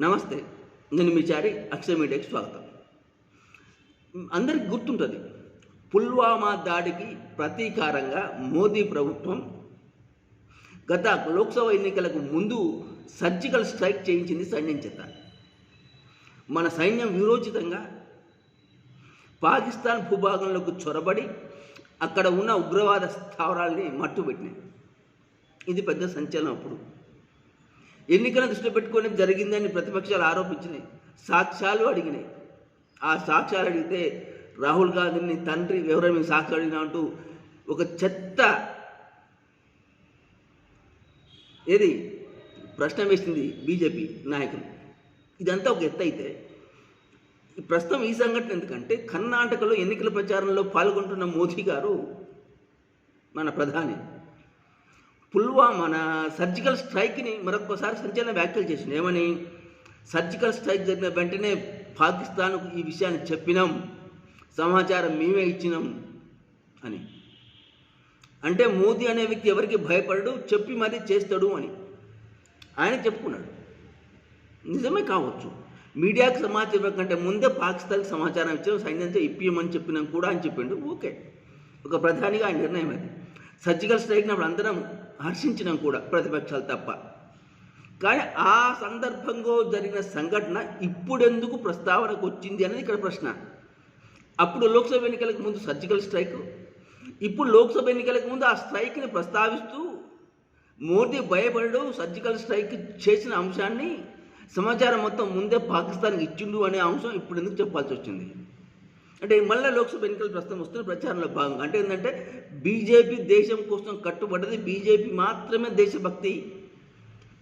నమస్తే నేను మీ చారి అక్షయ మీడియాకి స్వాగతం. అందరికి గుర్తుంటుంది పుల్వామా దాడికి ప్రతీకారంగా మోదీ ప్రభుత్వం గత లోక్సభ ఎన్నికలకు ముందు సర్జికల్ స్ట్రైక్ చేయించింది సైన్యం చేత. మన సైన్యం విరోచితంగా పాకిస్తాన్ భూభాగంలోకి చొరబడి అక్కడ ఉన్న ఉగ్రవాద స్థావరాల్ని మట్టుబెట్టినాయి ఇది పెద్ద సంచలనం అప్పుడు. ఎన్నికలను దృష్టిలో పెట్టుకొని జరిగిందని ప్రతిపక్షాలు ఆరోపించినాయి. సాక్ష్యాలు అడిగినాయి. ఆ సాక్ష్యాలు అడిగితే రాహుల్ గాంధీని తండ్రి వివరం సాక్ష్యాలు అడిగినా అంటూ ఒక చెత్త ఏది? ప్రశ్న వేసింది బీజేపీ నాయకులు. ఇదంతా ఒక ఎత్తు అయితే ప్రస్తుతం ఈ సంఘటన ఎందుకంటే కర్ణాటకలో ఎన్నికల ప్రచారంలో పాల్గొంటున్న మోదీ గారు మన ప్రధాని. పుల్వా మన సర్జికల్ స్ట్రైక్ని మరొకసారి సంచలన వ్యాఖ్యలు చేసింది. ఏమని? సర్జికల్ స్ట్రైక్ జరిగిన వెంటనే పాకిస్తాన్కు ఈ విషయాన్ని చెప్పినాం. సమాచారం మేమే ఇచ్చినాం అని. అంటే మోదీ అనే వ్యక్తి ఎవరికి భయపడడు చెప్పి మరీ చేస్తాడు అని. ఆయన చెప్పుకున్నాడు. నిజమే కావచ్చు. మీడియాకు సమాచారం ఇవ్వకంటే ముందే పాకిస్తాన్కి సమాచారం ఇచ్చాం సైన్యంతో ఇప్పియమని చెప్పినాం కూడా అని చెప్పిండు. ఓకే. ఒక ప్రధానిగా ఆయన నిర్ణయం అది. సర్జికల్ స్ట్రైక్ అప్పుడు అందరం హర్షించినాం కూడా ప్రతిపక్షాలు తప్ప. కానీ ఆ సందర్భంలో జరిగిన సంఘటన ఇప్పుడెందుకు ప్రస్తావనకు వచ్చింది అనేది ఇక్కడ ప్రశ్న. అప్పుడు లోక్సభ ఎన్నికలకు ముందు సర్జికల్ స్ట్రైక్ ఇప్పుడు లోక్సభ ఎన్నికలకు ముందు ఆ స్ట్రైక్ని ప్రస్తావిస్తూ మోదీ భయపడడు సర్జికల్ స్ట్రైక్ చేసిన అంశాన్ని సమాచారం మొత్తం ముందే పాకిస్తాన్కి ఇచ్చిండు అనే అంశం ఇప్పుడు ఎందుకు చెప్పాల్సి వచ్చింది? అంటే మళ్ళీ లోక్సభ ఎన్నికలు ప్రస్తుతం వస్తున్న ప్రచారంలో భాగంగా. అంటే ఏంటంటే బీజేపీ దేశం కోసం కట్టుబడ్డది బీజేపీ మాత్రమే దేశభక్తి.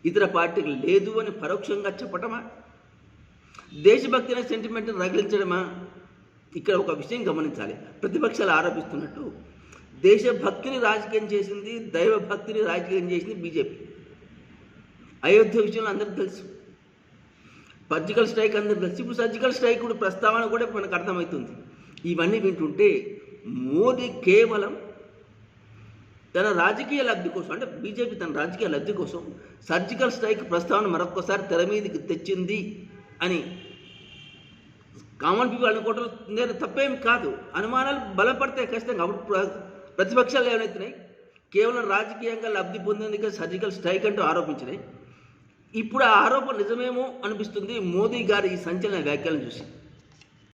ఇతర పార్టీకి లేదు అని పరోక్షంగా చెప్పటమా? దేశభక్తి అనే సెంటిమెంట్ని రగిలించడమా? ఇక్కడ ఒక విషయం గమనించాలి. ప్రతిపక్షాలు ఆరోపిస్తున్నట్టు దేశభక్తిని రాజకీయం చేసింది దైవభక్తిని రాజకీయం చేసింది బీజేపీ. అయోధ్య విషయంలో అందరికీ తెలుసు. సర్జికల్ స్ట్రైక్ అందరికి తెలుసు. ఇప్పుడు సర్జికల్ స్ట్రైక్ కూడా ప్రస్తావన కూడా మనకు అర్థమవుతుంది. ఇవన్నీ వింటుంటే మోదీ కేవలం తన రాజకీయ లబ్ధి కోసం అంటే బీజేపీ తన రాజకీయ లబ్ధి కోసం సర్జికల్ స్ట్రైక్ ప్రస్తావన మరొకసారి తెర మీదకి తెచ్చింది అని కామన్ పీపుల్ అనుకోవటం నేను తప్పేం కాదు. అనుమానాలు బలపడతాయి ఖచ్చితంగా. అప్పుడు ప్రతిపక్షాలు ఏమైతున్నాయి కేవలం రాజకీయంగా లబ్ధి పొందేందుకు సర్జికల్ స్ట్రైక్ అంటూ ఆరోపించినాయి. ఇప్పుడు ఆ ఆరోపణ నిజమేమో అనిపిస్తుంది మోదీ గారి ఈ సంచలన వ్యాఖ్యలను చూసి.